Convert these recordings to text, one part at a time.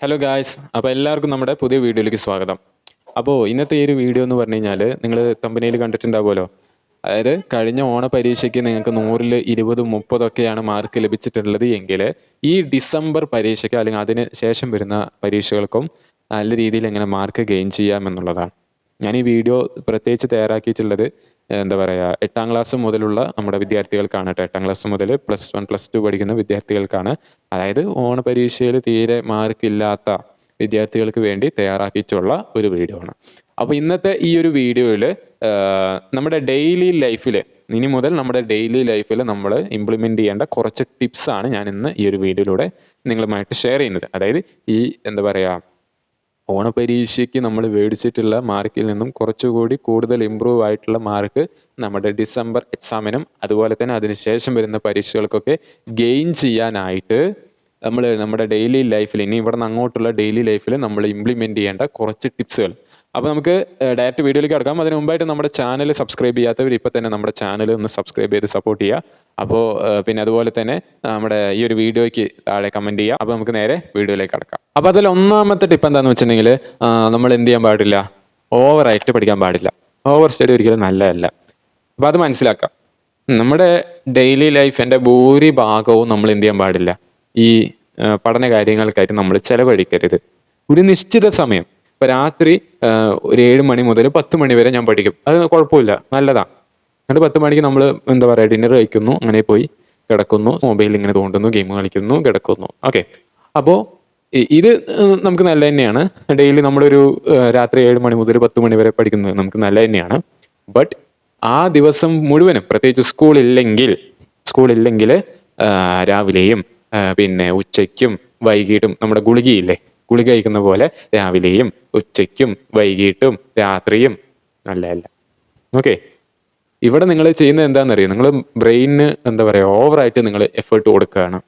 Hello guys അപ്പോൾ എല്ലാവർക്കും നമ്മുടെ പുതിയ വീഡിയോയിലേക്ക് സ്വാഗതം. അപ്പോൾ ഇന്നത്തെ ഈ ഒരു വീഡിയോ എന്ന് പറഞ്ഞു കഴിഞ്ഞാൽ നിങ്ങൾ കമ്പനിയിൽ കണ്ടിട്ടുണ്ടാവുമല്ലോ. അതായത് കഴിഞ്ഞ ഓണ പരീക്ഷയ്ക്ക് നിങ്ങൾക്ക് നൂറിൽ ഇരുപതും മുപ്പതൊക്കെയാണ് മാർക്ക് ലഭിച്ചിട്ടുള്ളത് എങ്കിൽ ഈ ഡിസംബർ പരീക്ഷയ്ക്ക് അല്ലെങ്കിൽ അതിന് ശേഷം വരുന്ന പരീക്ഷകൾക്കും നല്ല രീതിയിൽ എങ്ങനെ മാർക്ക് ഗെയിൻ ചെയ്യാമെന്നുള്ളതാണ് ഞാൻ ഈ വീഡിയോ പ്രത്യേകിച്ച് തയ്യാറാക്കിയിട്ടുള്ളത് എന്താ പറയുക എട്ടാം ക്ലാസ് മുതലുള്ള നമ്മുടെ വിദ്യാർത്ഥികൾക്കാണ് കേട്ടോ. എട്ടാം ക്ലാസ് മുതൽ പ്ലസ് വൺ പ്ലസ് ടു പഠിക്കുന്ന വിദ്യാർത്ഥികൾക്കാണ്. അതായത് ഓണ പരീക്ഷയിൽ തീരെ മാർക്കില്ലാത്ത വിദ്യാർത്ഥികൾക്ക് വേണ്ടി തയ്യാറാക്കിയിട്ടുള്ള ഒരു വീഡിയോ ആണ്. അപ്പോൾ ഇന്നത്തെ ഈ ഒരു വീഡിയോയിൽ നമ്മുടെ ഡെയിലി ലൈഫിൽ ഇനി മുതൽ നമ്മുടെ ഡെയിലി ലൈഫിൽ നമ്മൾ ഇംപ്ലിമെന്റ് ചെയ്യേണ്ട കുറച്ച് ടിപ്സാണ് ഞാൻ ഇന്ന് ഈ ഒരു വീഡിയോയിലൂടെ നിങ്ങളുമായിട്ട് ഷെയർ ചെയ്യുന്നത്. അതായത് ഈ എന്താ പറയുക ഓണപരീക്ഷയ്ക്ക് നമ്മൾ മേടിച്ചിട്ടുള്ള മാർക്കിൽ നിന്നും കുറച്ചുകൂടി കൂടുതൽ ഇമ്പ്രൂവ് ആയിട്ടുള്ള മാർക്ക് നമ്മുടെ ഡിസംബർ എക്സാമിനും അതുപോലെ തന്നെ അതിനുശേഷം വരുന്ന പരീക്ഷകൾക്കൊക്കെ ഗെയിൻ ചെയ്യാനായിട്ട് നമ്മൾ നമ്മുടെ ഡെയിലി ലൈഫിൽ ഇനി ഇവിടെ നിന്ന് അങ്ങോട്ടുള്ള ഡെയിലി ലൈഫിൽ നമ്മൾ ഇംപ്ലിമെന്റ് ചെയ്യേണ്ട കുറച്ച് ടിപ്സുകൾ അപ്പോൾ നമുക്ക് ഡയറക്റ്റ് വീഡിയോയിലേക്ക് കിടക്കാം. അതിന് മുമ്പായിട്ട് നമ്മുടെ ചാനൽ സബ്സ്ക്രൈബ് ചെയ്യാത്തവർ ഇപ്പോൾ തന്നെ നമ്മുടെ ചാനൽ ഒന്ന് സബ്സ്ക്രൈബ് ചെയ്ത് സപ്പോർട്ട് ചെയ്യുക. അപ്പോൾ പിന്നെ അതുപോലെ തന്നെ നമ്മുടെ ഈ ഒരു വീഡിയോയ്ക്ക് താഴെ കമന്റ് ചെയ്യുക. അപ്പോൾ നമുക്ക് നേരെ വീഡിയോയിലേക്ക് കിടക്കാം. അപ്പോൾ അതിൽ ഒന്നാമത്തെ ടിപ്പ് എന്താണെന്ന് വെച്ചിട്ടുണ്ടെങ്കിൽ നമ്മൾ എന്ത് ചെയ്യാൻ പാടില്ല? ഓവറായിട്ട് പഠിക്കാൻ പാടില്ല. ഓവർ സ്റ്റഡി ഒരിക്കലും നല്ലതല്ല. അപ്പോൾ അത് മനസ്സിലാക്കാം. നമ്മുടെ ഡെയിലി ലൈഫിന്റെ ഭൂരിഭാഗവും നമ്മൾ എന്ത് ചെയ്യാൻ പാടില്ല? ഈ പഠന കാര്യങ്ങൾക്കായിട്ട് നമ്മൾ ചെലവഴിക്കരുത്. ഒരു നിശ്ചിത സമയം. ഇപ്പൊ രാത്രി ഒരു ഏഴ് മണി മുതൽ പത്ത് മണി വരെ ഞാൻ പഠിക്കും. അത് കുഴപ്പമില്ല. നല്ലതാ. എന്നിട്ട് പത്ത് മണിക്ക് നമ്മൾ എന്താ പറയുക ഡിന്നർ കഴിക്കുന്നു. അങ്ങനെ പോയി കിടക്കുന്നു. മൊബൈൽ ഇങ്ങനെ തോണ്ടുന്നു. ഗെയിം കളിക്കുന്നു. കിടക്കുന്നു. ഓക്കെ അപ്പോൾ ഇത് നമുക്ക് നല്ല തന്നെയാണ്. ഡെയിലി നമ്മളൊരു രാത്രി ഏഴ് മണി മുതൽ പത്ത് മണി വരെ പഠിക്കുന്നത് നമുക്ക് നല്ല തന്നെയാണ്. ബട്ട് ആ ദിവസം മുഴുവനും പ്രത്യേകിച്ച് സ്കൂളില്ലെങ്കിൽ സ്കൂളില്ലെങ്കിൽ രാവിലെയും പിന്നെ ഉച്ചയ്ക്കും വൈകിട്ടും നമ്മുടെ ഗുളികയില്ലേ? ഗുളിക കഴിക്കുന്ന പോലെ രാവിലെയും ഉച്ചയ്ക്കും വൈകിട്ടും രാത്രിയും നല്ലതല്ല ഓക്കെ. ഇവിടെ നിങ്ങൾ ചെയ്യുന്നത് എന്താണെന്നറിയോ? നിങ്ങൾ ബ്രെയിനിന് എന്താ പറയുക ഓവറായിട്ട് നിങ്ങൾ എഫേർട്ട് കൊടുക്കുകയാണ്.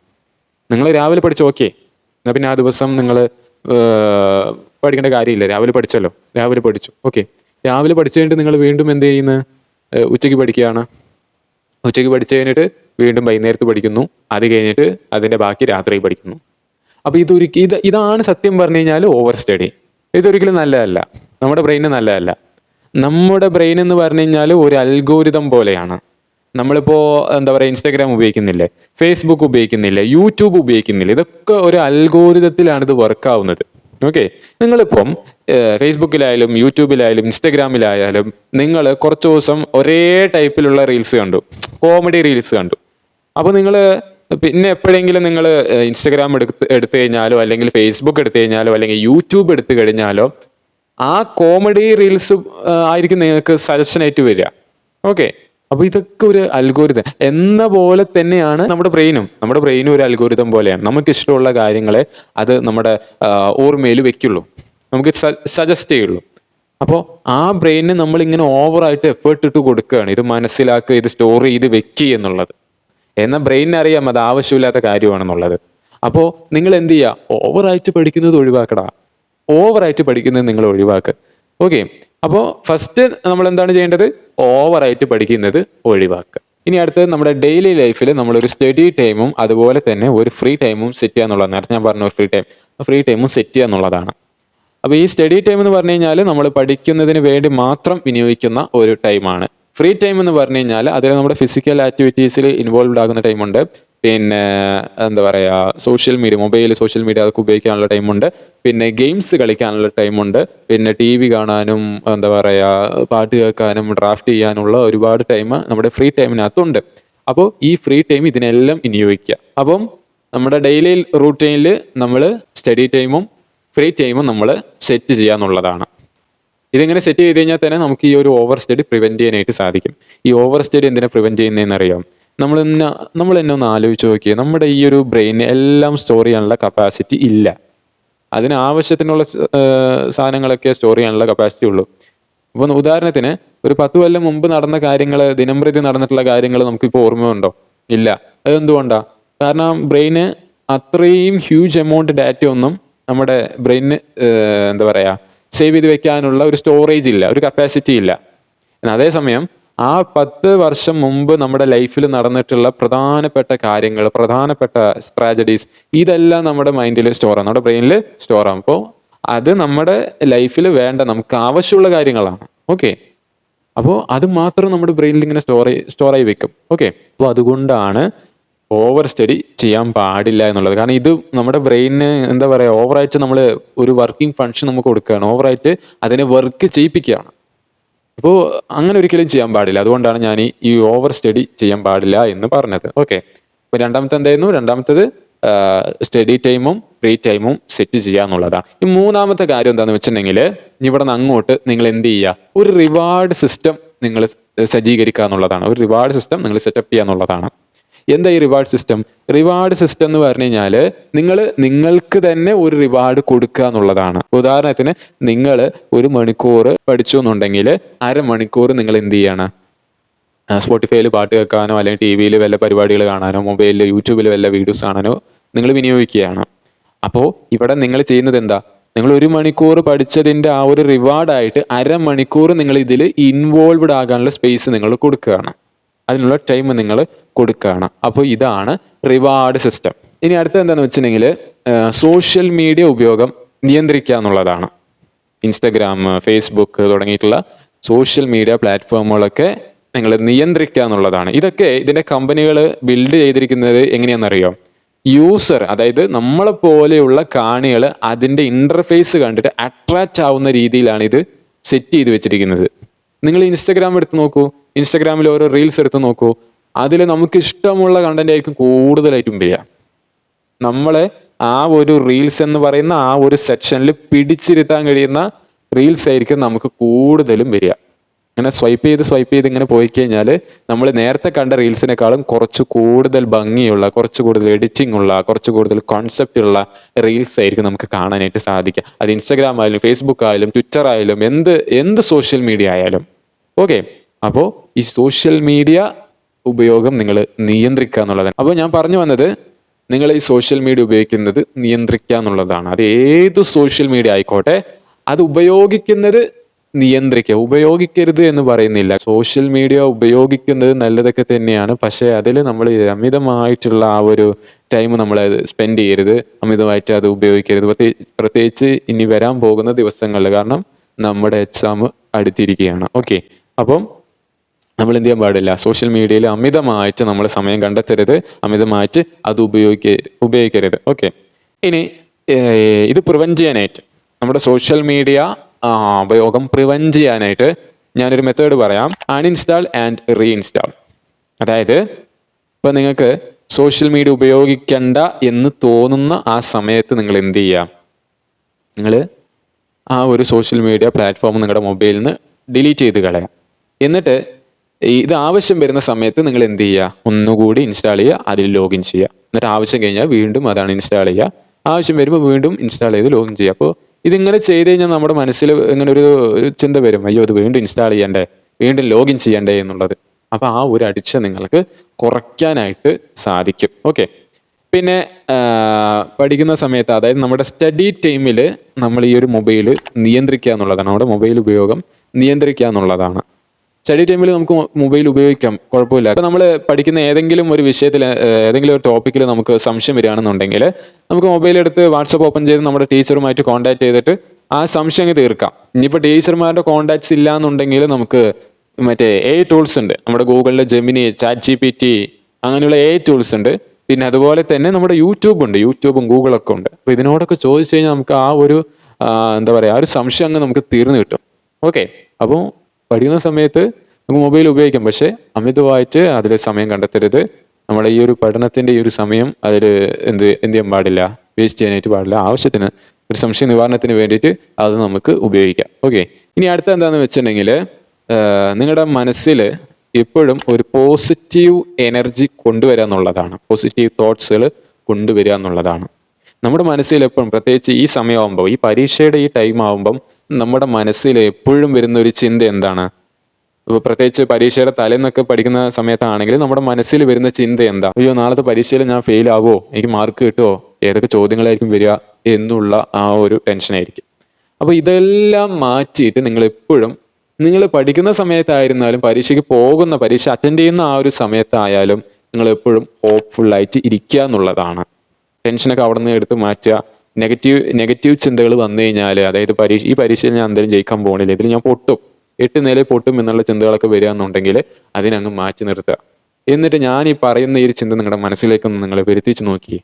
നിങ്ങൾ രാവിലെ പഠിച്ചു ഓക്കെ. എന്നാൽ പിന്നെ ആ ദിവസം നിങ്ങൾ പഠിക്കേണ്ട കാര്യമില്ല. രാവിലെ പഠിച്ചല്ലോ. രാവിലെ പഠിച്ചു. ഓക്കെ. രാവിലെ പഠിച്ചു കഴിഞ്ഞിട്ട് നിങ്ങൾ വീണ്ടും എന്ത് ചെയ്യുന്നത് ഉച്ചയ്ക്ക് പഠിക്കുകയാണ്. ഉച്ചയ്ക്ക് പഠിച്ചു കഴിഞ്ഞിട്ട് വീണ്ടും വൈകുന്നേരത്ത് പഠിക്കുന്നു. അത് കഴിഞ്ഞിട്ട് അതിന്റെ ബാക്കി രാത്രി പഠിക്കുന്നു. അപ്പോൾ ഇതൊരു ഇത് ഇതാണ് സത്യം പറഞ്ഞു കഴിഞ്ഞാൽ ഓവർ സ്റ്റഡി ഇതൊരിക്കലും നല്ലതല്ല. നമ്മുടെ ബ്രെയിന് നല്ലതല്ല. നമ്മുടെ ബ്രെയിൻ എന്ന് പറഞ്ഞു കഴിഞ്ഞാൽ ഒരു അൽഗോരിതം പോലെയാണ്. നമ്മളിപ്പോൾ എന്താ പറയുക ഇൻസ്റ്റാഗ്രാം ഉപയോഗിക്കുന്നില്ലേ? ഫേസ്ബുക്ക് ഉപയോഗിക്കുന്നില്ലേ? യൂട്യൂബ് ഉപയോഗിക്കുന്നില്ലേ? ഇതൊക്കെ ഒരു അൽഗോരിതത്തിലാണ് ഇത് വർക്ക് ആവുന്നത്. ഓക്കെ നിങ്ങളിപ്പം ഫേസ്ബുക്കിലായാലും യൂട്യൂബിലായാലും ഇൻസ്റ്റഗ്രാമിലായാലും നിങ്ങൾ കുറച്ച് ദിവസം ഒരേ ടൈപ്പിലുള്ള റീൽസ് കണ്ടു. കോമഡി റീൽസ് കണ്ടു. അപ്പോൾ നിങ്ങൾ പിന്നെ എപ്പോഴെങ്കിലും നിങ്ങൾ ഇൻസ്റ്റഗ്രാം എടുത്ത് എടുത്തു കഴിഞ്ഞാലോ അല്ലെങ്കിൽ ഫേസ്ബുക്ക് എടുത്തു കഴിഞ്ഞാലോ അല്ലെങ്കിൽ യൂട്യൂബ് എടുത്തു കഴിഞ്ഞാലോ ആ കോമഡി റീൽസ് ആയിരിക്കും നിങ്ങൾക്ക് സജഷനായിട്ട് വരിക. ഓക്കെ അപ്പൊ ഇതൊക്കെ ഒരു അൽഗോരിതം എന്ന പോലെ തന്നെയാണ് നമ്മുടെ ബ്രെയിനും. നമ്മുടെ ബ്രെയിനും ഒരു അൽഗോരിതം പോലെയാണ്. നമുക്ക് ഇഷ്ടമുള്ള കാര്യങ്ങളെ അത് നമ്മുടെ ഓർമ്മയിൽ വെക്കുള്ളൂ. നമുക്ക് സജസ്റ്റ് ചെയ്യുള്ളൂ. അപ്പോൾ ആ ബ്രെയിനിന് നമ്മൾ ഇങ്ങനെ ഓവറായിട്ട് എഫേർട്ട് ഇട്ട് കൊടുക്കുകയാണ്. ഇത് മനസ്സിലാക്കുക ഇത് സ്റ്റോർ ചെയ്ത് വെക്കുക എന്നുള്ളത്. എന്നാൽ ബ്രെയിനിന് അറിയാം അത് ആവശ്യമില്ലാത്ത കാര്യമാണെന്നുള്ളത്. അപ്പോൾ നിങ്ങൾ എന്ത് ചെയ്യുക? ഓവറായിട്ട് പഠിക്കുന്നത് ഒഴിവാക്കടാ. ഓവറായിട്ട് പഠിക്കുന്നത് നിങ്ങൾ ഒഴിവാക്കുക ഓക്കെ അപ്പോൾ ഫസ്റ്റ് നമ്മൾ എന്താണ് ചെയ്യേണ്ടത്? ഓവറായിട്ട് പഠിക്കുന്നത് ഒഴിവാക്കുക. ഇനി അടുത്തത് നമ്മുടെ ഡെയിലി ലൈഫിൽ നമ്മളൊരു സ്റ്റഡി ടൈമും അതുപോലെ തന്നെ ഒരു ഫ്രീ ടൈമും സെറ്റ് ചെയ്യുക എന്നുള്ളതാണ് നേരത്തെ ഞാൻ പറഞ്ഞു ഫ്രീ ടൈം ഫ്രീ ടൈമും സെറ്റ് ചെയ്യുക എന്നുള്ളതാണ് അപ്പോൾ ഈ സ്റ്റഡി ടൈം എന്ന് പറഞ്ഞു കഴിഞ്ഞാൽ നമ്മൾ പഠിക്കുന്നതിന് വേണ്ടി മാത്രം വിനിയോഗിക്കുന്ന ഒരു ടൈമാണ് ഫ്രീ ടൈം എന്ന് പറഞ്ഞു കഴിഞ്ഞാൽ അതിൽ നമ്മുടെ ഫിസിക്കൽ ആക്ടിവിറ്റീസിൽ ഇൻവോൾവ് ആകുന്ന ടൈമുണ്ട് പിന്നെ എന്താ പറയുക social media mobile social media അതൊക്കെ ഉപയോഗിക്കാനുള്ള ടൈമുണ്ട് പിന്നെ ഗെയിംസ് കളിക്കാനുള്ള ടൈമുണ്ട് പിന്നെ ടി വി കാണാനും എന്താ പറയുക പാട്ട് കേൾക്കാനും ഡ്രാഫ്റ്റ് ചെയ്യാനുള്ള ഒരുപാട് ടൈം നമ്മുടെ ഫ്രീ ടൈമിനകത്തുണ്ട് അപ്പോൾ ഈ ഫ്രീ ടൈം ഇതിനെല്ലാം വിനിയോഗിക്കുക. അപ്പം നമ്മുടെ ഡെയിലി റൂട്ടീനിൽ നമ്മൾ സ്റ്റഡി ടൈമും ഫ്രീ ടൈമും നമ്മൾ സെറ്റ് ചെയ്യുക എന്നുള്ളതാണ്. ഇതിങ്ങനെ സെറ്റ് ചെയ്ത് കഴിഞ്ഞാൽ തന്നെ നമുക്ക് ഈ ഒരു ഓവർ സ്റ്റഡി പ്രിവെന്റ് ചെയ്യാനായിട്ട് സാധിക്കും. ഈ ഓവർ സ്റ്റഡി എന്തിനാ പ്രിവെന്റ് ചെയ്യുന്നതെന്ന് അറിയാം നമ്മൾ ഇന്ന് നമ്മൾ എന്നെ ഒന്ന് ആലോചിച്ച് നോക്കിയേ. നമ്മുടെ ഈ ഒരു ബ്രെയിൻ എല്ലാം സ്റ്റോർ ചെയ്യാനുള്ള കപ്പാസിറ്റി ഇല്ല. അതിന് ആവശ്യത്തിനുള്ള സാധനങ്ങളൊക്കെ സ്റ്റോർ ചെയ്യാനുള്ള കപ്പാസിറ്റി ഉള്ളൂ. അപ്പോൾ ഉദാഹരണത്തിന് ഒരു പത്ത് കൊല്ലം മുമ്പ് നടന്ന കാര്യങ്ങൾ ദിനംപ്രതി നടന്നിട്ടുള്ള കാര്യങ്ങൾ നമുക്കിപ്പോൾ ഓർമ്മയുണ്ടോ? ഇല്ല. അതെന്തുകൊണ്ടാ? കാരണം ബ്രെയിന് അത്രയും ഹ്യൂജ് എമൗണ്ട് ഡാറ്റ ഒന്നും നമ്മുടെ ബ്രെയിനിന് എന്താ പറയുക സേവ് ചെയ്ത് വെക്കാനുള്ള ഒരു സ്റ്റോറേജ് ഇല്ല. ഒരു കപ്പാസിറ്റി ഇല്ല. അതേസമയം ആ പത്ത് വർഷം മുമ്പ് നമ്മുടെ ലൈഫിൽ നടന്നിട്ടുള്ള പ്രധാനപ്പെട്ട കാര്യങ്ങൾ പ്രധാനപ്പെട്ട ട്രാജഡീസ് ഇതെല്ലാം നമ്മുടെ മൈൻഡിൽ സ്റ്റോർ ആണ്. നമ്മുടെ ബ്രെയിനിൽ സ്റ്റോർ ആകും അപ്പോൾ അത് നമ്മുടെ ലൈഫിൽ വേണ്ട നമുക്ക് ആവശ്യമുള്ള കാര്യങ്ങളാണ്. ഓക്കെ അപ്പോൾ അത് മാത്രം നമ്മുടെ ബ്രെയിനിൽ ഇങ്ങനെ സ്റ്റോർ സ്റ്റോർ ആയി വെക്കും. ഓക്കെ അപ്പോൾ അതുകൊണ്ടാണ് ഓവർ സ്റ്റഡി ചെയ്യാൻ പാടില്ല എന്നുള്ളത്. കാരണം ഇത് നമ്മുടെ ബ്രെയിനിന് എന്താ പറയുക ഓവറായിട്ട് നമ്മൾ ഒരു വർക്കിംഗ് ഫങ്ഷൻ നമുക്ക് കൊടുക്കുകയാണ്. ഓവറായിട്ട് അതിനെ വർക്ക് ചെയ്യിപ്പിക്കുകയാണ്. അപ്പോൾ അങ്ങനെ ഒരിക്കലും ചെയ്യാൻ പാടില്ല. അതുകൊണ്ടാണ് ഞാൻ ഈ- ഓവർ സ്റ്റഡി ചെയ്യാൻ പാടില്ല എന്ന് പറഞ്ഞത്. ഓക്കെ അപ്പോൾ രണ്ടാമത്തെ എന്തായിരുന്നു? രണ്ടാമത്തത് സ്റ്റഡി ടൈമും ഫ്രീ ടൈമും സെറ്റ് ചെയ്യുക എന്നുള്ളതാണ്. ഈ മൂന്നാമത്തെ കാര്യം എന്താണെന്ന് വെച്ചിട്ടുണ്ടെങ്കിൽ ഇവിടെ നിന്ന് അങ്ങോട്ട് നിങ്ങൾ എന്ത് ചെയ്യുക? ഒരു റിവാർഡ് സിസ്റ്റം നിങ്ങൾ സജ്ജീകരിക്കുക എന്നുള്ളതാണ്. ഒരു റിവാർഡ് സിസ്റ്റം നിങ്ങൾ സെറ്റപ്പ് ചെയ്യുക എന്നുള്ളതാണ്. എന്താ ഈ റിവാർഡ് സിസ്റ്റം റിവാർഡ് സിസ്റ്റം എന്ന് പറഞ്ഞു കഴിഞ്ഞാൽ നിങ്ങൾ നിങ്ങൾക്ക് തന്നെ ഒരു റിവാർഡ് കൊടുക്കുക എന്നുള്ളതാണ്. ഉദാഹരണത്തിന് നിങ്ങൾ ഒരു മണിക്കൂർ പഠിച്ചു എന്നുണ്ടെങ്കിൽ അരമണിക്കൂർ നിങ്ങൾ എന്ത് ചെയ്യണം? സ്പോട്ടിഫൈയിൽ പാട്ട് കേൾക്കാനോ അല്ലെങ്കിൽ ടി വിയിൽ വല്ല പരിപാടികൾ കാണാനോ മൊബൈലിൽ യൂട്യൂബിൽ വല്ല വീഡിയോസ് കാണാനോ നിങ്ങൾ വിനിയോഗിക്കുകയാണ്. അപ്പോൾ ഇവിടെ നിങ്ങൾ ചെയ്യുന്നത് എന്താ? നിങ്ങൾ ഒരു മണിക്കൂർ പഠിച്ചതിന്റെ ആ ഒരു റിവാർഡായിട്ട് അരമണിക്കൂർ നിങ്ങൾ ഇതിൽ ഇൻവോൾവ്ഡ് ആകാനുള്ള സ്പേസ് നിങ്ങൾ കൊടുക്കുകയാണ്. അതിനുള്ള ടൈം നിങ്ങൾ കൊടുക്കുകയാണ് അപ്പോൾ ഇതാണ് റിവാർഡ് സിസ്റ്റം ഇനി അടുത്ത എന്താണെന്ന് വെച്ചിട്ടുണ്ടെങ്കിൽ സോഷ്യൽ മീഡിയ ഉപയോഗം നിയന്ത്രിക്കുക എന്നുള്ളതാണ്. ഇൻസ്റ്റഗ്രാം ഫേസ്ബുക്ക് തുടങ്ങിയിട്ടുള്ള സോഷ്യൽ മീഡിയ പ്ലാറ്റ്ഫോമുകളൊക്കെ നിങ്ങൾ നിയന്ത്രിക്കുക എന്നുള്ളതാണ്. ഇതൊക്കെ ഇതിന്റെ കമ്പനികൾ ബിൽഡ് ചെയ്തിരിക്കുന്നത് എങ്ങനെയാണെന്നറിയോ? യൂസർ അതായത് നമ്മളെ പോലെയുള്ള കാണികൾ അതിന്റെ ഇന്റർഫേസ് കണ്ടിട്ട് അട്രാക്റ്റ് ആവുന്ന രീതിയിലാണ് ഇത് സെറ്റ് ചെയ്ത് വെച്ചിരിക്കുന്നത്. നിങ്ങൾ ഇൻസ്റ്റഗ്രാം എടുത്ത് നോക്കൂ. ഇൻസ്റ്റഗ്രാമിൽ ഓരോ റീൽസ് എടുത്ത് നോക്കൂ. അതിൽ നമുക്ക് ഇഷ്ടമുള്ള കണ്ടന്റ് ആയിരിക്കും കൂടുതലായിട്ടും വരിക. നമ്മളെ ആ ഒരു റീൽസ് എന്ന് പറയുന്ന ആ ഒരു സെക്ഷനിൽ പിടിച്ചിരുത്താൻ കഴിയുന്ന റീൽസ് ആയിരിക്കും നമുക്ക് കൂടുതലും വരിക. ഇങ്ങനെ സ്വൈപ്പ് ചെയ്ത് സ്വൈപ്പ് ചെയ്ത് ഇങ്ങനെ പോയി കഴിഞ്ഞാൽ നമ്മൾ നേരത്തെ കണ്ട റീൽസിനേക്കാളും കുറച്ച് കൂടുതൽ ഭംഗിയുള്ള കുറച്ച് കൂടുതൽ എഡിറ്റിംഗ് ഉള്ള കുറച്ച് കൂടുതൽ കോൺസെപ്റ്റ് ഉള്ള റീൽസ് ആയിരിക്കും നമുക്ക് കാണാനായിട്ട് സാധിക്കുക. അത് ഇൻസ്റ്റാഗ്രാം ആയാലും ഫേസ്ബുക്ക് ആയാലും ട്വിറ്റർ ആയാലും എന്ത് എന്ത് സോഷ്യൽ മീഡിയ ആയാലും. ഓക്കെ അപ്പോൾ ഈ സോഷ്യൽ മീഡിയ ഉപയോഗം നിങ്ങൾ നിയന്ത്രിക്കുക എന്നുള്ളതാണ്. അപ്പോൾ ഞാൻ പറഞ്ഞു വന്നത് നിങ്ങൾ ഈ സോഷ്യൽ മീഡിയ ഉപയോഗിക്കുന്നത് നിയന്ത്രിക്കുക എന്നുള്ളതാണ്. അത് ഏത് സോഷ്യൽ മീഡിയ ആയിക്കോട്ടെ അത് ഉപയോഗിക്കുന്നത് നിയന്ത്രിക്കുക. ഉപയോഗിക്കരുത് എന്ന് പറയുന്നില്ല. സോഷ്യൽ മീഡിയ ഉപയോഗിക്കുന്നത് നല്ലതൊക്കെ തന്നെയാണ്. പക്ഷേ അതിൽ നമ്മൾ അമിതമായിട്ടുള്ള ആ ഒരു ടൈം നമ്മൾ സ്പെൻഡ് ചെയ്യരുത്. അമിതമായിട്ട് അത് ഉപയോഗിക്കരുത്. പ്രത്യേ- പ്രത്യേകിച്ച് ഇനി വരാൻ പോകുന്ന ദിവസങ്ങളിൽ. കാരണം നമ്മുടെ എക്സാം അടുത്തിരിക്കുകയാണ്. ഓക്കെ അപ്പം നമ്മൾ എന്ത് ചെയ്യാൻ പാടില്ല? സോഷ്യൽ മീഡിയയിൽ അമിതമായിട്ട് നമ്മൾ സമയം കണ്ടെത്തരുത്. അമിതമായിട്ട് അത് ഉപയോഗിക്ക ഉപയോഗിക്കരുത്. ഓക്കെ ഇനി ഇത് പ്രിവെന്റ് ചെയ്യാനായിട്ട്. നമ്മുടെ സോഷ്യൽ മീഡിയ ഉപയോഗം പ്രിവെന്റ് ചെയ്യാനായിട്ട് ഞാനൊരു മെത്തേഡ് പറയാം. അൺഇൻസ്റ്റാൾ ആൻഡ് റീഇൻസ്റ്റാൾ അതായത് ഇപ്പം നിങ്ങൾക്ക് സോഷ്യൽ മീഡിയ ഉപയോഗിക്കണ്ട എന്ന് തോന്നുന്ന ആ സമയത്ത് നിങ്ങൾ എന്ത് ചെയ്യുക നിങ്ങൾ ആ ഒരു സോഷ്യൽ മീഡിയ പ്ലാറ്റ്ഫോം നിങ്ങളുടെ മൊബൈലിൽ നിന്ന് ഡിലീറ്റ് ചെയ്ത് കളയാം. എന്നിട്ട് ഇത് ആവശ്യം വരുന്ന സമയത്ത് നിങ്ങൾ എന്ത് ചെയ്യുക? ഒന്നുകൂടി ഇൻസ്റ്റാൾ ചെയ്യുക അതിൽ ലോഗിൻ ചെയ്യുക. എന്നിട്ട് ആവശ്യം കഴിഞ്ഞാൽ വീണ്ടും അതാണ് ഇൻസ്റ്റാൾ ചെയ്യുക. ആവശ്യം വരുമ്പോൾ വീണ്ടും ഇൻസ്റ്റാൾ ചെയ്ത് ലോഗിൻ ചെയ്യുക. അപ്പോൾ ഇതിങ്ങനെ ചെയ്ത് കഴിഞ്ഞാൽ നമ്മുടെ മനസ്സിൽ ഇങ്ങനെ ഒരു ചിന്ത വരും. അയ്യോ അത് വീണ്ടും ഇൻസ്റ്റാൾ ചെയ്യണ്ടേ? വീണ്ടും ലോഗിൻ ചെയ്യണ്ടേ എന്നുള്ളത്. അപ്പോൾ ആ ഒരു അഡിക്ഷൻ നിങ്ങൾക്ക് കുറയ്ക്കാനായിട്ട് സാധിക്കും. ഓക്കെ പിന്നെ പഠിക്കുന്ന സമയത്ത് അതായത് നമ്മുടെ സ്റ്റഡി ടൈമിൽ നമ്മൾ ഈ ഒരു മൊബൈൽ നിയന്ത്രിക്കുക എന്നുള്ളതാണ്. നമ്മുടെ മൊബൈൽ ഉപയോഗം നിയന്ത്രിക്കുക എന്നുള്ളതാണ്. സ്റ്റഡി ടൈമിൽ നമുക്ക് മൊബൈൽ ഉപയോഗിക്കാം. കുഴപ്പമില്ല. അപ്പോൾ നമ്മൾ പഠിക്കുന്ന ഏതെങ്കിലും ഒരു വിഷയത്തിൽ ഏതെങ്കിലും ഒരു ടോപ്പിക്കിൽ നമുക്ക് സംശയം വരികയാണെന്നുണ്ടെങ്കിൽ നമുക്ക് മൊബൈൽ എടുത്ത് വാട്സപ്പ് ഓപ്പൺ ചെയ്ത് നമ്മുടെ ടീച്ചറുമായിട്ട് കോൺടാക്ട് ചെയ്തിട്ട് ആ സംശയം അങ്ങ് തീർക്കാം. ഇനിയിപ്പോൾ ടീച്ചർമാരുടെ കോൺടാക്ട്സ് ഇല്ല എന്നുണ്ടെങ്കിൽ നമുക്ക് മറ്റേ എ ടൂൾസ് ഉണ്ട്. നമ്മുടെ ഗൂഗിളിലെ Gemini chat G P T അങ്ങനെയുള്ള എ ടൂൾസ് ഉണ്ട്. പിന്നെ അതുപോലെ തന്നെ നമ്മുടെ യൂട്യൂബ് ഉണ്ട്. യൂട്യൂബും ഗൂഗിളൊക്കെ ഉണ്ട്. അപ്പോൾ ഇതിനോടൊക്കെ ചോദിച്ചു കഴിഞ്ഞാൽ നമുക്ക് ആ ഒരു എന്താ പറയുക ആ ഒരു സംശയം അങ്ങ് നമുക്ക് തീർന്നു കിട്ടും. ഓക്കെ അപ്പോൾ പഠിക്കുന്ന സമയത്ത് നമുക്ക് മൊബൈൽ ഉപയോഗിക്കാം. പക്ഷേ അമിതമായിട്ട് അതിൽ സമയം കണ്ടെത്തരുത്. നമ്മുടെ ഈ ഒരു പഠനത്തിന്റെ ഈ ഒരു സമയം അതിൽ എന്ത് എന്ത് ചെയ്യാൻ പാടില്ല? വേസ്റ്റ് ചെയ്യാനായിട്ട് പാടില്ല. ആവശ്യത്തിന് ഒരു സംശയ നിവാരണത്തിന് വേണ്ടിയിട്ട് അത് നമുക്ക് ഉപയോഗിക്കാം. ഓക്കെ ഇനി അടുത്ത എന്താണെന്ന് വെച്ചിട്ടുണ്ടെങ്കിൽ നിങ്ങളുടെ മനസ്സിൽ എപ്പോഴും ഒരു പോസിറ്റീവ് എനർജി കൊണ്ടുവരിക എന്നുള്ളതാണ്. പോസിറ്റീവ് തോട്ട്സുകൾ കൊണ്ടുവരിക എന്നുള്ളതാണ്. നമ്മുടെ മനസ്സിൽ എപ്പോഴും പ്രത്യേകിച്ച് ഈ സമയമാകുമ്പോൾ ഈ പരീക്ഷയുടെ ഈ ടൈം ആകുമ്പം നമ്മുടെ മനസ്സിൽ എപ്പോഴും വരുന്ന ഒരു ചിന്ത എന്താണ്? ഇപ്പൊ പ്രത്യേകിച്ച് പരീക്ഷയുടെ തലേന്നൊക്കെ പഠിക്കുന്ന സമയത്താണെങ്കിൽ നമ്മുടെ മനസ്സിൽ വരുന്ന ചിന്ത എന്താ? അയ്യോ നാളത്തെ പരീക്ഷയിൽ ഞാൻ ഫെയിൽ ആവോ? എനിക്ക് മാർക്ക് കിട്ടുമോ ഏതൊക്കെ ചോദ്യങ്ങളായിരിക്കും വരിക എന്നുള്ള ആ ഒരു ടെൻഷനായിരിക്കും അപ്പോൾ ഇതെല്ലാം മാറ്റിയിട്ട് നിങ്ങൾ എപ്പോഴും നിങ്ങൾ പഠിക്കുന്ന സമയത്തായിരുന്നാലും പരീക്ഷയ്ക്ക് പോകുന്ന പരീക്ഷ അറ്റൻഡ് ചെയ്യുന്ന ആ ഒരു സമയത്തായാലും നിങ്ങൾ എപ്പോഴും ഹോപ്പ്ഫുള്ളായിട്ട് ഇരിക്കുക എന്നുള്ളതാണ്. ടെൻഷനൊക്കെ അവിടെ നിന്ന് എടുത്ത് മാറ്റുക. നെഗറ്റീവ് നെഗറ്റീവ് ചിന്തകൾ വന്നു കഴിഞ്ഞാൽ അതായത് പരീക്ഷ ഈ പരീക്ഷയിൽ ഞാൻ എന്തായാലും ജയിക്കാൻ പോകണില്ല ഇതിൽ ഞാൻ പൊട്ടും. എട്ട് നില പൊട്ടും എന്നുള്ള ചിന്തകളൊക്കെ വരിക എന്നുണ്ടെങ്കിൽ അതിനങ്ങ് മാറ്റി നിർത്തുക. എന്നിട്ട് ഞാൻ ഈ പറയുന്ന ഈ ചിന്ത നിങ്ങളുടെ മനസ്സിലേക്കൊന്ന് നിങ്ങൾ വരുത്തിച്ച് നോക്കി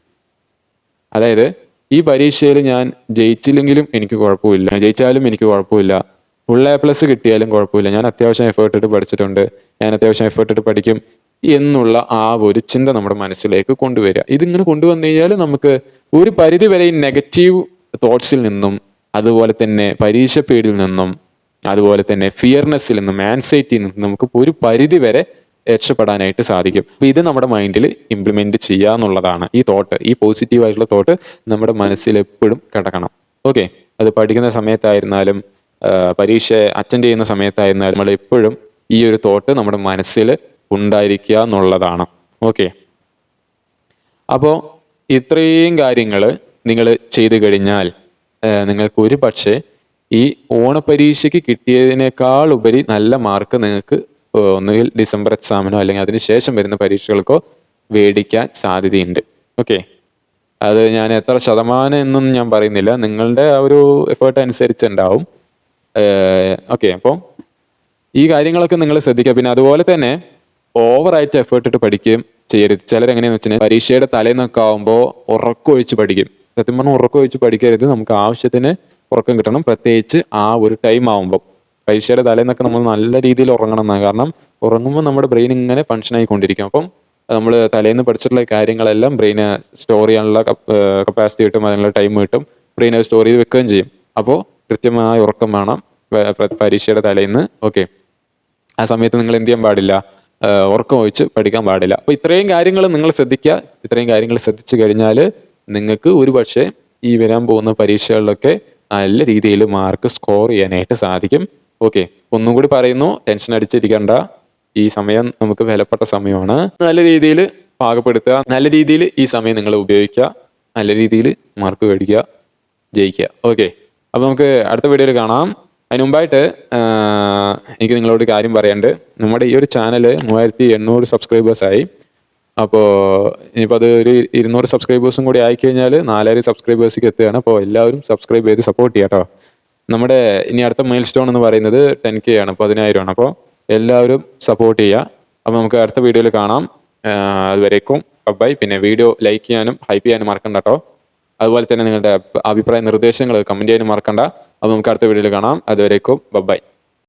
അതായത് ഈ പരീക്ഷയിൽ ഞാൻ ജയിച്ചില്ലെങ്കിലും എനിക്ക് കുഴപ്പമില്ല. ജയിച്ചാലും എനിക്ക് കുഴപ്പമില്ല. ഫുൾ എ പ്ലസ് കിട്ടിയാലും കുഴപ്പമില്ല. ഞാൻ അത്യാവശ്യം എഫേർട്ട് ഇട്ട് പഠിച്ചിട്ടുണ്ട്. ഞാൻ അത്യാവശ്യം എഫേർട്ട് ഇട്ട് പഠിക്കും. എന്നുള്ള ആ ഒരു ചിന്ത നമ്മുടെ മനസ്സിലേക്ക് കൊണ്ടുവരിക. ഇതിങ്ങനെ കൊണ്ടുവന്നു കഴിഞ്ഞാൽ നമുക്ക് ഒരു പരിധി വരെ നെഗറ്റീവ് തോട്ട്സിൽ നിന്നും അതുപോലെ തന്നെ പരീക്ഷ പേടിയിൽ നിന്നും അതുപോലെ തന്നെ ഫിയർനെസ്സിൽ നിന്നും ആൻസൈറ്റിയിൽ നിന്നും നമുക്ക് ഒരു പരിധി വരെ രക്ഷപ്പെടാനായിട്ട് സാധിക്കും. അപ്പൊ ഇത് നമ്മുടെ മൈൻഡിൽ ഇംപ്ലിമെന്റ് ചെയ്യുക എന്നുള്ളതാണ് ഈ തോട്ട് ഈ പോസിറ്റീവ് ആയിട്ടുള്ള തോട്ട് നമ്മുടെ മനസ്സിൽ എപ്പോഴും കിടക്കണം. ഓക്കെ അത് പഠിക്കുന്ന സമയത്തായിരുന്നാലും പരീക്ഷ അറ്റൻഡ് ചെയ്യുന്ന സമയത്തായിരുന്നാലും നമ്മൾ എപ്പോഴും ഈ ഒരു തോട്ട് നമ്മുടെ മനസ്സിൽ ഉണ്ടായിരിക്കുക എന്നുള്ളതാണ്. ഓക്കെ അപ്പോൾ ഇത്രയും കാര്യങ്ങൾ നിങ്ങൾ ചെയ്തു കഴിഞ്ഞാൽ നിങ്ങൾക്ക് ഒരു പക്ഷേ ഈ ഓണപരീക്ഷയ്ക്ക് കിട്ടിയതിനേക്കാൾ ഉപരി നല്ല മാർക്ക് നിങ്ങൾക്ക് ഒന്നുകിൽ ഡിസംബർ എക്സാമിനോ അല്ലെങ്കിൽ അതിന് ശേഷം വരുന്ന പരീക്ഷകൾക്കോ മേടിക്കാൻ സാധ്യതയുണ്ട്. ഓക്കെ അത് ഞാൻ എത്ര ശതമാനം എന്നൊന്നും ഞാൻ പറയുന്നില്ല. നിങ്ങളുടെ ആ ഒരു എഫേർട്ട് അനുസരിച്ചുണ്ടാവും. ഓക്കെ അപ്പോൾ ഈ കാര്യങ്ങളൊക്കെ നിങ്ങൾ ശ്രദ്ധിക്കുക. പിന്നെ അതുപോലെ തന്നെ ഓവറായിട്ട് എഫേർട്ട് ഇട്ട് പഠിക്കുകയും ചെയ്യരുത്. ചിലരെങ്ങനെയാന്ന് വെച്ചാൽ പരീക്ഷയുടെ തലേന്നൊക്കെ ആകുമ്പോൾ ഉറക്കമൊഴിച്ച് പഠിക്കും. സത്യം പറഞ്ഞാൽ ഉറക്കമൊഴിച്ച് പഠിക്കരുത്. നമുക്ക് ആവശ്യത്തിന് ഉറക്കം കിട്ടണം. പ്രത്യേകിച്ച് ആ ഒരു ടൈം ആകുമ്പോൾ പരീക്ഷയുടെ തലേന്നൊക്കെ നമ്മൾ നല്ല രീതിയിൽ ഉറങ്ങണം എന്നാണ് കാരണം ഉറങ്ങുമ്പോൾ നമ്മുടെ ബ്രെയിൻ ഇങ്ങനെ ഫങ്ഷൻ ആയിക്കൊണ്ടിരിക്കും. അപ്പം നമ്മൾ തലേന്ന് പഠിച്ചിട്ടുള്ള കാര്യങ്ങളെല്ലാം ബ്രെയിന് സ്റ്റോർ ചെയ്യാനുള്ള കപ്പാസിറ്റി കിട്ടും. അതിനുള്ള ടൈം കിട്ടും. ബ്രെയിൻ അത് സ്റ്റോർ ചെയ്ത് വെക്കുകയും ചെയ്യും. അപ്പോൾ കൃത്യമായ ഉറക്കം വേണം. പരീക്ഷയുടെ തലേന്ന്. ഓക്കെ ആ സമയത്ത് നിങ്ങൾ എന്ത് ചെയ്യാൻ പാടില്ല? ഉറക്കം ഒഴിച്ച് പഠിക്കാൻ പാടില്ല. അപ്പൊ ഇത്രയും കാര്യങ്ങൾ നിങ്ങൾ ശ്രദ്ധിക്കുക. ഇത്രയും കാര്യങ്ങൾ ശ്രദ്ധിച്ചു കഴിഞ്ഞാൽ നിങ്ങൾക്ക് ഒരു പക്ഷേ ഈ വരാൻ പോകുന്ന പരീക്ഷകളിലൊക്കെ നല്ല രീതിയിൽ മാർക്ക് സ്കോർ ചെയ്യാനായിട്ട് സാധിക്കും. ഓക്കെ ഒന്നും കൂടി പറയുന്നു. ടെൻഷൻ അടിച്ചിരിക്കണ്ട. ഈ സമയം നമുക്ക് വിലപ്പെട്ട സമയമാണ്. നല്ല രീതിയിൽ പാകപ്പെടുത്തുക. നല്ല രീതിയിൽ ഈ സമയം നിങ്ങൾ ഉപയോഗിക്കുക. നല്ല രീതിയിൽ മാർക്ക് മേടിക്കുക. ജയിക്കുക. ഓക്കെ അപ്പോൾ നമുക്ക് അടുത്ത വീഡിയോയിൽ കാണാം. അതിന് മുമ്പായിട്ട് എനിക്ക് നിങ്ങളോട് കാര്യം പറയാണ്ട് നമ്മുടെ ഈ ഒരു ചാനൽ മൂവായിരത്തി എണ്ണൂറ് സബ്സ്ക്രൈബേഴ്സായി അപ്പോൾ ഇനിയിപ്പോൾ അത് ഒരു ഇരുന്നൂറ് സബ്സ്ക്രൈബേഴ്സും കൂടി ആയിക്കഴിഞ്ഞാൽ നാലായിരം സബ്സ്ക്രൈബേഴ്സിലേക്ക് എത്തുകയാണ്. അപ്പോൾ എല്ലാവരും സബ്സ്ക്രൈബ് ചെയ്ത് സപ്പോർട്ട് ചെയ്യാം കേട്ടോ. നമ്മുടെ ഇനി അടുത്ത മൈൽ സ്റ്റോൺ എന്ന് പറയുന്നത് ടെൻ കെ ആണ്. പതിനായിരമാണ് അപ്പോൾ എല്ലാവരും സപ്പോർട്ട് ചെയ്യുക. അപ്പോൾ നമുക്ക് അടുത്ത വീഡിയോയിൽ കാണാം. അതുവരേക്കും. ബൈ. പിന്നെ വീഡിയോ ലൈക്ക് ചെയ്യാനും ഹൈപ്പ് ചെയ്യാനും മറക്കണ്ട കേട്ടോ. അതുപോലെ തന്നെ നിങ്ങളുടെ അഭിപ്രായ നിർദ്ദേശങ്ങൾ കമന്റ് ചെയ്യാനും മറക്കണ്ട. അപ്പോൾ നമുക്ക് അടുത്ത വീഡിയോയിൽ കാണാം. അതുവരേക്കും ബൈ.